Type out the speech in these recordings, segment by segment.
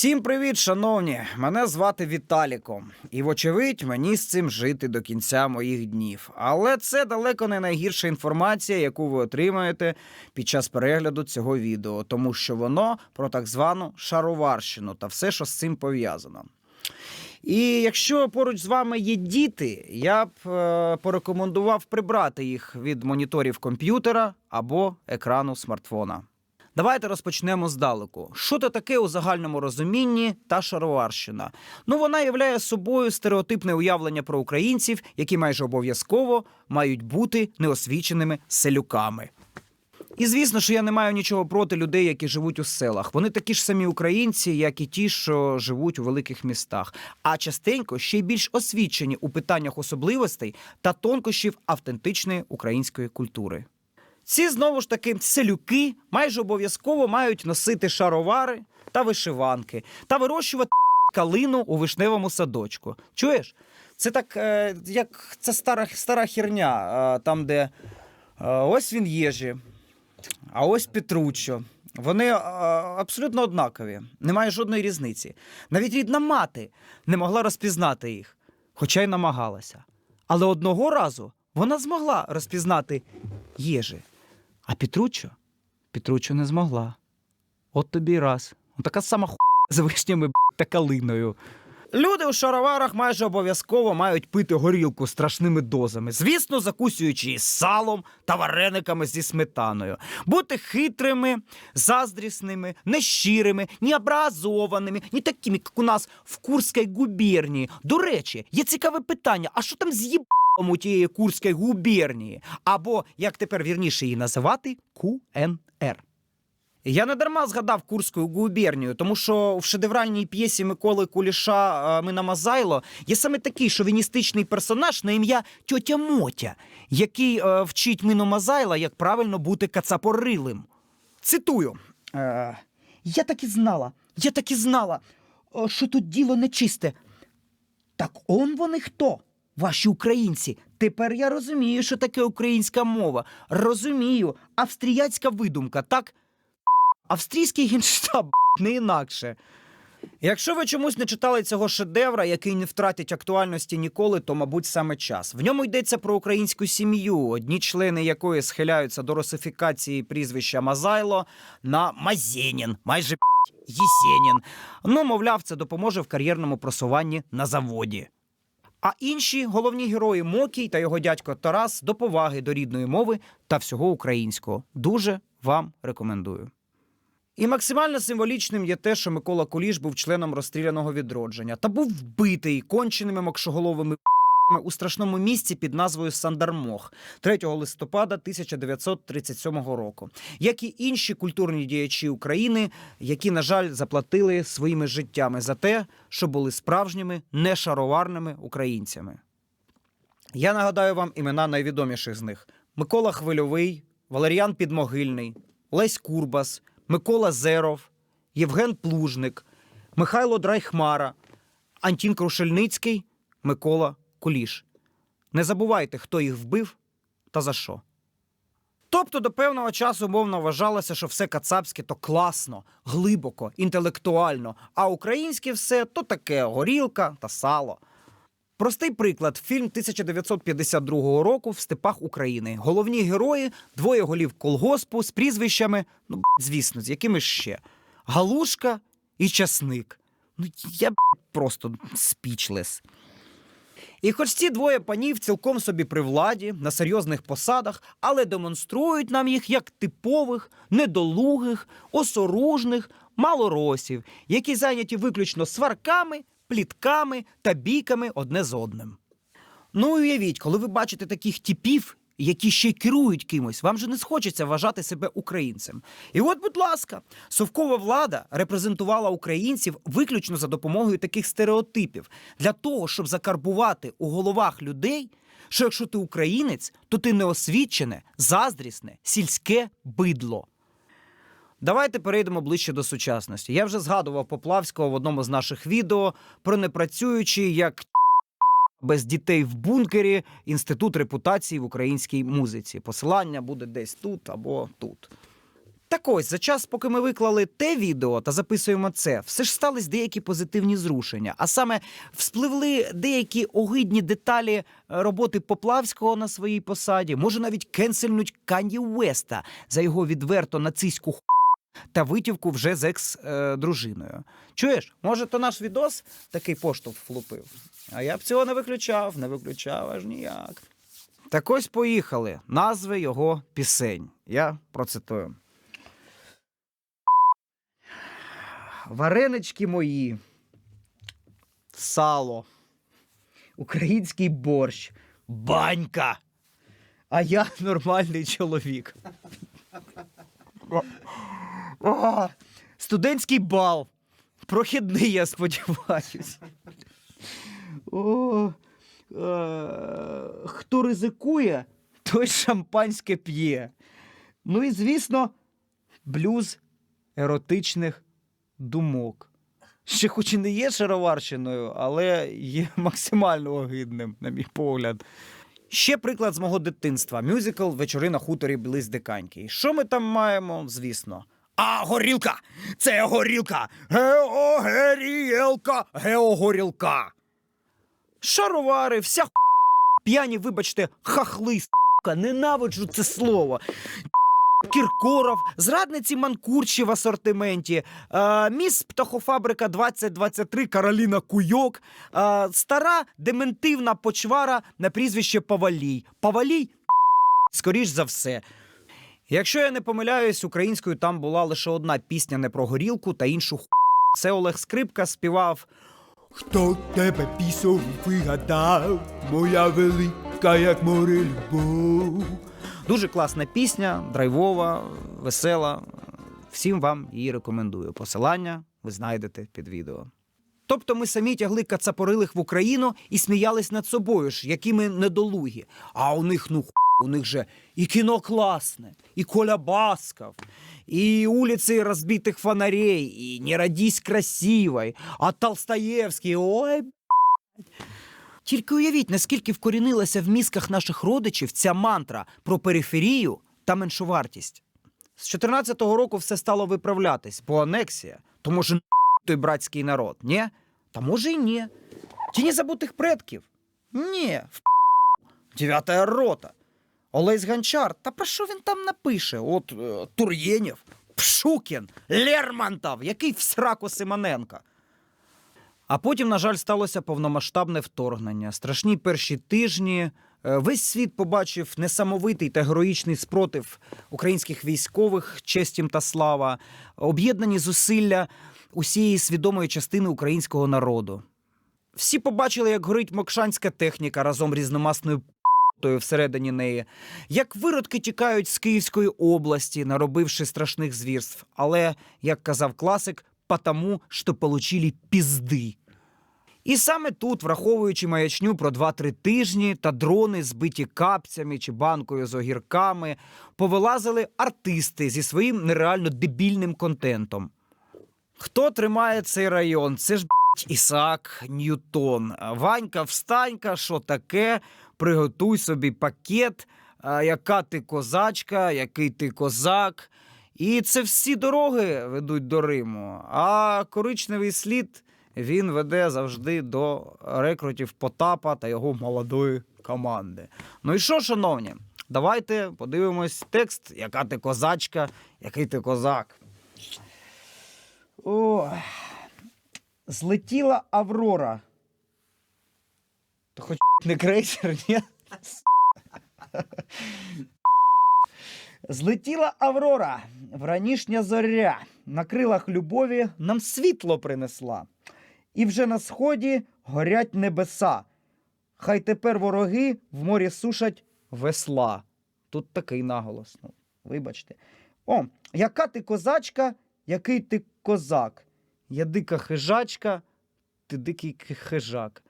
Всім привіт, шановні! Мене звати Віталіко, і вочевидь, мені з цим жити до кінця моїх днів. Але це далеко не найгірша інформація, яку ви отримаєте під час перегляду цього відео, тому що воно про так звану шароварщину та все, що з цим пов'язано. І якщо поруч з вами є діти, я б е, порекомендував прибрати їх від моніторів комп'ютера або екрану смартфона. Давайте розпочнемо здалеку. Що це таке у загальному розумінні та шароварщина? Ну, вона являє собою стереотипне уявлення про українців, які майже обов'язково мають бути неосвіченими селюками. І звісно, що я не маю нічого проти людей, які живуть у селах. Вони такі ж самі українці, як і ті, що живуть у великих містах, а частенько ще й більш освічені у питаннях особливостей та тонкощів автентичної української культури. Ці знову ж таки селюки майже обов'язково мають носити шаровари та вишиванки та вирощувати калину у вишневому садочку. Чуєш? Це так, е, як це стара, стара херня, е, там, де е, ось він єжі, а ось Петруччо. Вони абсолютно однакові, немає жодної різниці. Навіть рідна мати не могла розпізнати їх, хоча й намагалася. Але одного разу вона змогла розпізнати їжі. А Петруччо? Петруччо не змогла. От тобі й раз. Така сама ху з вишнями та калиною. Люди у шароварах майже обов'язково мають пити горілку страшними дозами, звісно, закусуючи її салом та варениками зі сметаною, бути хитрими, заздрісними, нещирими, необразованими, не такими, як у нас в Курській губернії. До речі, є цікаве питання: а що там з у тієї Курської губернії? Або, як тепер вірніше її називати, КНР. Я не дарма згадав Курську губернію, тому що в шедевральній п'єсі Миколи Куліша е, Мина Мазайло є саме такий шовіністичний персонаж на ім'я Тьотя Мотя, який е, вчить Мину Мазайла, як правильно бути кацапорилим. Цитую: е, Я так і знала, я так і знала, що тут діло нечисте. Так он вони хто? Ваші українці. Тепер я розумію, що таке українська мова. Розумію, австріяцька видумка, так? Австрійський генштаб не інакше. Якщо ви чомусь не читали цього шедевра, який не втратить актуальності ніколи, то, мабуть, саме час. В ньому йдеться про українську сім'ю, одні члени якої схиляються до русифікації прізвища Мазайло на Мазєнін, майже Єсенін. Ну, мовляв, це допоможе в кар'єрному просуванні на заводі. А інші головні герої Мокій та його дядько Тарас до поваги до рідної мови та всього українського. Дуже вам рекомендую. І максимально символічним є те, що Микола Куліш був членом розстріляного відродження та був вбитий конченими мокшоголовими у страшному місці під назвою Сандармох 3 листопада 1937 року, як і інші культурні діячі України, які, на жаль, заплатили своїми життями за те, що були справжніми нешароварними українцями. Я нагадаю вам імена найвідоміших з них: Микола Хвильовий, Валеріан Підмогильний, Лесь Курбас, Микола Зеров, Євген Плужник, Михайло Драйхмара, Антін Крушельницький, Микола Куліш. Не забувайте, хто їх вбив та за що. Тобто до певного часу мовно вважалося, що все кацапське то класно, глибоко, інтелектуально, а українське все то таке горілка та сало. Простий приклад: фільм 1952 року в степах України. Головні герої двоє голів колгоспу з прізвищами, ну звісно, з якими ще Галушка і Часник. Ну я просто спічлес. І хоч ці двоє панів цілком собі при владі, на серйозних посадах, але демонструють нам їх як типових, недолугих, осоружних малоросів, які зайняті виключно сварками, плітками та бійками одне з одним. Ну уявіть, коли ви бачите таких типів, які ще й керують кимось, вам же не схочеться вважати себе українцем. І от, будь ласка, совкова влада репрезентувала українців виключно за допомогою таких стереотипів для того, щоб закарбувати у головах людей, що якщо ти українець, то ти неосвічене, заздрісне, сільське бидло. Давайте перейдемо ближче до сучасності. Я вже згадував Поплавського в одному з наших відео про непрацюючий як без дітей в бункері інститут репутації в українській музиці. Посилання буде десь тут або тут. Так ось, за час, поки ми виклали те відео та записуємо це, все ж стались деякі позитивні зрушення. А саме вспливли деякі огидні деталі е, роботи Поплавського на своїй посаді. Може навіть кенсельнуть Канді Уеста за його відверто нацистську ху та витівку вже з екс-дружиною. Чуєш, може, то наш відос такий поштовх влупив? А я б цього не виключав, не виключав аж ніяк. Так ось поїхали. Назви його пісень. Я процитую. Варенички мої. Сало. Український борщ. Банька. А я нормальний чоловік. Студентський бал. Прохідний, я сподіваюсь. О, е, хто ризикує, той шампанське п'є. Ну і, звісно, блюз еротичних думок. Ще хоч і не є шароварщиною, але є максимально огидним, на мій погляд. Ще приклад з мого дитинства: мюзикл Вечори на хуторі близ Диканьки. І Що ми там маємо? Звісно. А горілка! Це горілка! Геогерілка! Геогорілка! Шаровари, вся ху... п'яні, вибачте, хахли, ненавиджу це слово. Кіркоров, зрадниці Манкурчі в асортименті, е, міс Птахофабрика 2023 Кароліна Куйок, е, стара дементивна почвара на прізвище Павалій. Павалій, скоріш за все. Якщо я не помиляюсь, українською там була лише одна пісня не про горілку та іншу ху. Це Олег Скрипка співав Хто тебе пісов вигадав, моя велика, як море любов. Дуже класна пісня, драйвова, весела. Всім вам її рекомендую. Посилання ви знайдете під відео. Тобто ми самі тягли кацапорилих в Україну і сміялись над собою ж, які ми недолугі. А у них, ну, у них же і кіно класне, і Коля Басков, і улиці розбитих фонарей, і «Не родись красивой», а Толстоєвський, ой, тільки уявіть, наскільки вкорінилася в мізках наших родичів ця мантра про периферію та меншовартість. З 14-го року все стало виправлятись, бо анексія. То може той братський народ, ні? Та може й ні. Тіні забутих предків? Ні. В Дев'ята рота. Олесь Гончар. Та про що він там напише? От е, Тур'єнєв, Пшукін, Лермонтов, який в сраку Симоненка. А потім, на жаль, сталося повномасштабне вторгнення. Страшні перші тижні. Е, Весь світ побачив несамовитий та героїчний спротив українських військових, честь та слава, об'єднані зусилля усієї свідомої частини українського народу. Всі побачили, як горить мокшанська техніка разом різномасною п***тою всередині неї, як виродки тікають з Київської області, наробивши страшних звірств. Але, як казав класик, потому що получили пізди. І саме тут, враховуючи маячню про 2-3 тижні та дрони, збиті капцями чи банкою з огірками, повилазили артисти зі своїм нереально дебільним контентом. Хто тримає цей район? Це ж Ісаак Ньютон. Ванька, встанька, що таке? Приготуй собі пакет, яка ти козачка, який ти козак. І це всі дороги ведуть до Риму. А коричневий слід він веде завжди до рекрутів Потапа та його молодої команди. Ну і що, шановні, давайте подивимось текст, яка ти козачка, який ти козак. О, злетіла Аврора. То хоч не крейсер, ні? Злетіла Аврора, вранішня зоря, на крилах любові нам світло принесла. І вже на сході горять небеса. Хай тепер вороги в морі сушать весла. Тут такий наголос. Ну, вибачте. О, яка ти козачка, який ти козак? Я дика хижачка, ти дикий хижак.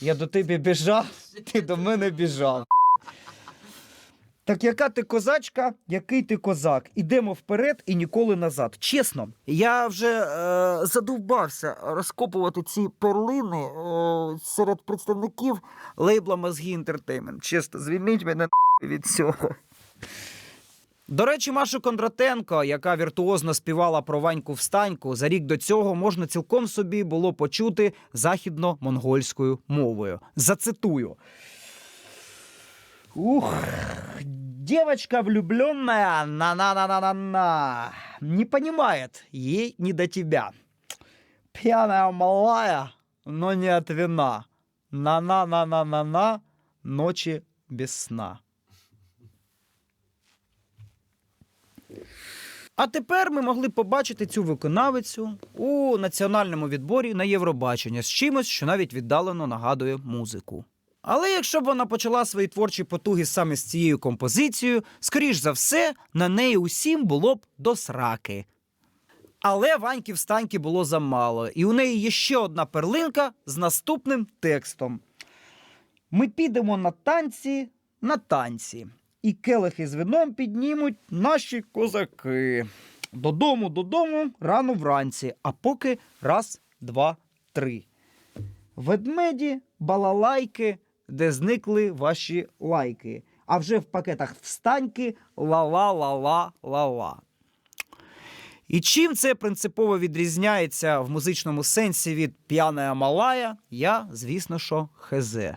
Я до тебе біжав, ти до мене біжав. Так яка ти козачка, який ти козак? Ідемо вперед і ніколи назад. Чесно, я вже е, задовбався розкопувати ці перлини е, серед представників лейбла Мозги Інтертеймент. Чесно, звільніть мене від цього. До речі, Машу Кондратенко, яка віртуозно співала про Ваньку Встаньку, за рік до цього можна цілком собі було почути західно-монгольською мовою. Зацитую. Ух, девочка влюбленная, на-на-на-на-на-на, не понимает, ей не до тебя. Пьяная малая, но не от вина. На-на-на-на-на-на, ночи без сна. А тепер ми могли побачити цю виконавицю у національному відборі на Євробачення з чимось, що навіть віддалено нагадує музику. Але якщо б вона почала свої творчі потуги саме з цією композицією, скоріш за все, на неї усім було б до сраки. Але Ваньки встаньки було замало, і у неї є ще одна перлинка з наступним текстом. Ми підемо на танці, на танці, і келихи з вином піднімуть наші козаки. Додому, додому, рано вранці, а поки раз, два, три. Ведмеді, балалайки, де зникли ваші лайки. А вже в пакетах встаньки ла-ла-ла-ла-ла-ла. І чим це принципово відрізняється в музичному сенсі від п'яная малая, я, звісно, що хезе.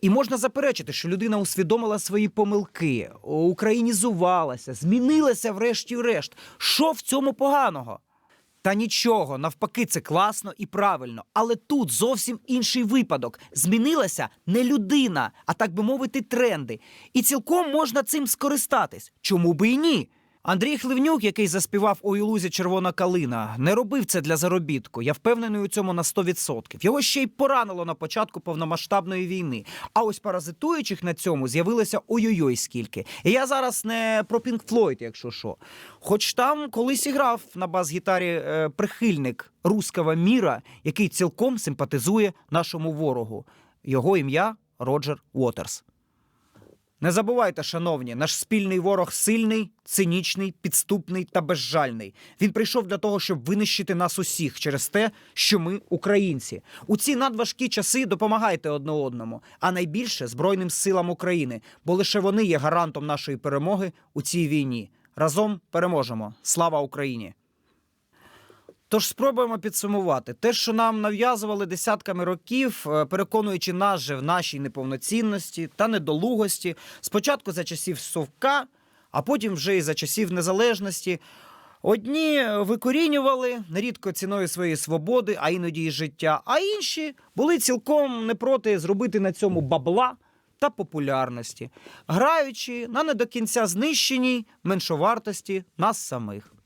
І можна заперечити, що людина усвідомила свої помилки, українізувалася, змінилася врешті-решт. Що в цьому поганого? Та нічого, навпаки, це класно і правильно. Але тут зовсім інший випадок. Змінилася не людина, а так би мовити, тренди. І цілком можна цим скористатись. Чому би і ні? Андрій Хливнюк, який заспівав у Ілузі Червона калина, не робив це для заробітку. Я впевнений у цьому на 100%. Його ще й поранило на початку повномасштабної війни. А ось паразитуючих на цьому з'явилося ой-ой-ой скільки. І я зараз не про Пінк Флойд, якщо що. Хоч там колись і грав на бас-гітарі е, прихильник руского міра, який цілком симпатизує нашому ворогу. Його ім'я Роджер Уотерс. Не забувайте, шановні, наш спільний ворог сильний, цинічний, підступний та безжальний. Він прийшов для того, щоб винищити нас усіх через те, що ми українці. У ці надважкі часи допомагайте одне одному, а найбільше Збройним силам України, бо лише вони є гарантом нашої перемоги у цій війні. Разом переможемо. Слава Україні! Тож спробуємо підсумувати те, що нам нав'язували десятками років, е, переконуючи нас же в нашій неповноцінності та недолугості, спочатку за часів Совка, а потім вже і за часів незалежності. Одні викорінювали нерідко ціною своєї свободи, а іноді і життя, а інші були цілком не проти зробити на цьому бабла та популярності, граючи на не до кінця знищеній меншовартості нас самих.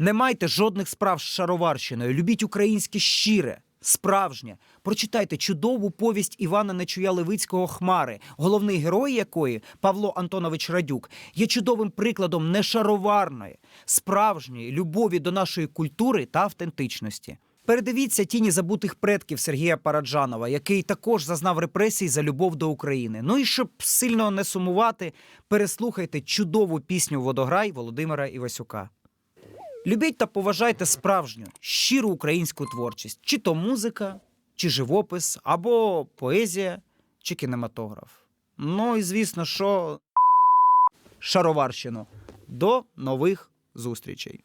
Не майте жодних справ з шароварщиною. Любіть українське щире, справжнє. Прочитайте чудову повість Івана Нечуя Левицького Хмари, головний герой якої Павло Антонович Радюк є чудовим прикладом нешароварної, справжньої любові до нашої культури та автентичності. Передивіться тіні забутих предків Сергія Параджанова, який також зазнав репресій за любов до України. Ну і щоб сильно не сумувати, переслухайте чудову пісню Водограй Володимира Івасюка. Любіть та поважайте справжню, щиру українську творчість, чи то музика, чи живопис, або поезія, чи кінематограф. Ну і звісно, що шароварщину. До нових зустрічей.